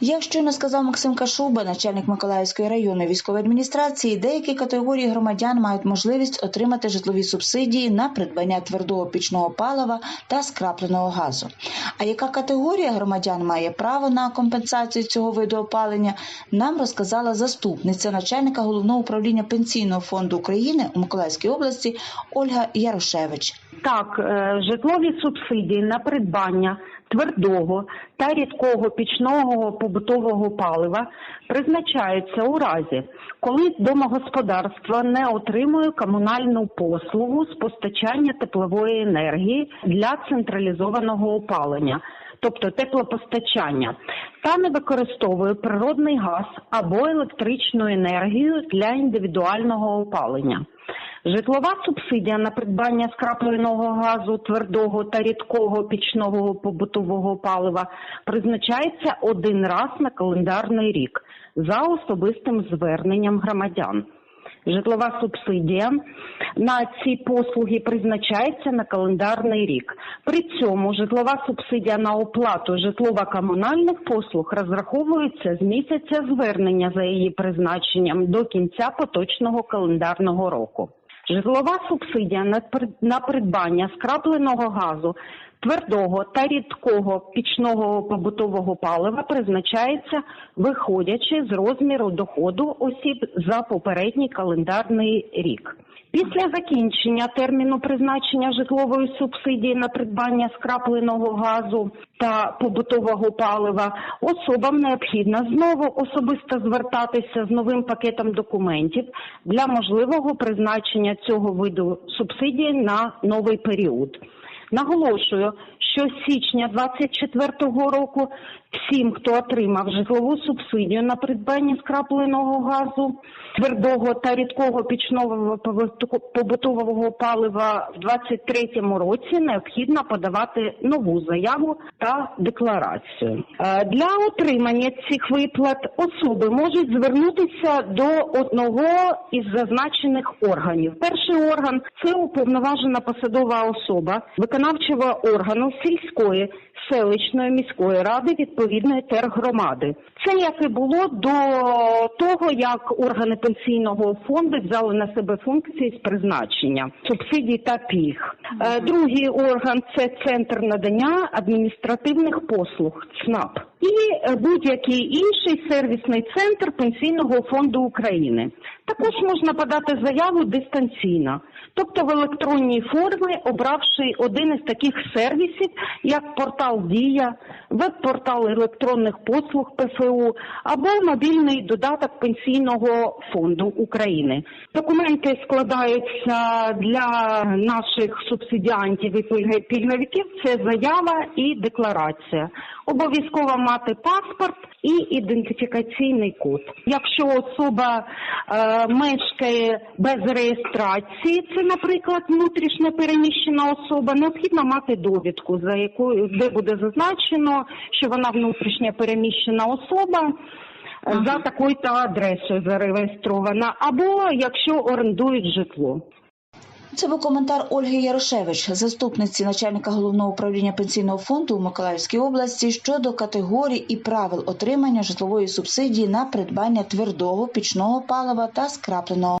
Як щойно сказав Максим Кашуба, начальник Миколаївської районної військової адміністрації, деякі категорії громадян мають можливість отримати житлові субсидії на придбання твердого пічного палива та скрапленого газу. А яка категорія громадян має право на компенсацію цього виду опалення, нам розказала заступниця начальника головного управління пенсійного фонду України у Миколаївській області Ольга Ярошевич. Так, е, житлові субсидії на придбання твердого та рідкого пічного побутового палива призначаються у разі, коли домогосподарство не отримує комунальну послугу з постачання теплової енергії для централізованого опалення. Тобто теплопостачання та не використовує природний газ або електричну енергію для індивідуального опалення. Житлова субсидія на придбання скрапленого газу, твердого та рідкого пічного побутового палива призначається один раз на календарний рік за особистим зверненням громадян. Житлова субсидія на ці послуги призначається на календарний рік. При цьому житлова субсидія на оплату житлово-комунальних послуг розраховується з місяця звернення за її призначенням до кінця поточного календарного року. Житлова субсидія на прид- придбання скрапленого газу, твердого та рідкого пічного побутового палива призначається виходячи з розміру доходу осіб за попередній календарний рік. Після закінчення терміну призначення житлової субсидії на придбання скрапленого газу та побутового палива особам необхідно знову особисто звертатися з новим пакетом документів для можливого призначення цього виду субсидії на новий період. Наголошую, що з січня 2024 року всім, хто отримав житлову субсидію на придбання скрапленого газу, твердого та рідкого пічного побутового палива в 2023 році, необхідно подавати нову заяву та декларацію. Е, Для отримання цих виплат особи можуть звернутися до одного із зазначених органів. Перший орган це уповноважена посадова особа виконавчого органу сільської, селищної міської ради відповідної тергромади. Це як і було до того, як органи пенсійного фонду взяли на себе функції з призначення субсидій та пільг. Е, Другий орган це центр надання адміністративних послуг ЦНАП. І е, будь-який інший сервісний центр пенсійного фонду України. Також можна подати заяву дистанційно, тобто в електронній формі, обравши один із таких сервісів, як портал Дія, веб-портал електронних послуг ПФУ або мобільний додаток пенсійного фонду України. Документи складаються для наших субсидіантів і пільговиків. Це заява і декларація. Обов'язково мати паспорт і ідентифікаційний код. Якщо особа е, мешкає без реєстрації, це, наприклад, внутрішньо переміщена особа, необхідно мати довідку, за якою де буде зазначено, що вона внутрішньо переміщена особа. е, За такою-то адресою зареєстрована, або якщо орендують житло. Це був коментар Ольги Ярошевич, заступниці начальника головного управління пенсійного фонду у Миколаївській області щодо категорій і правил отримання житлової субсидії на придбання твердого пічного палива та скрапленого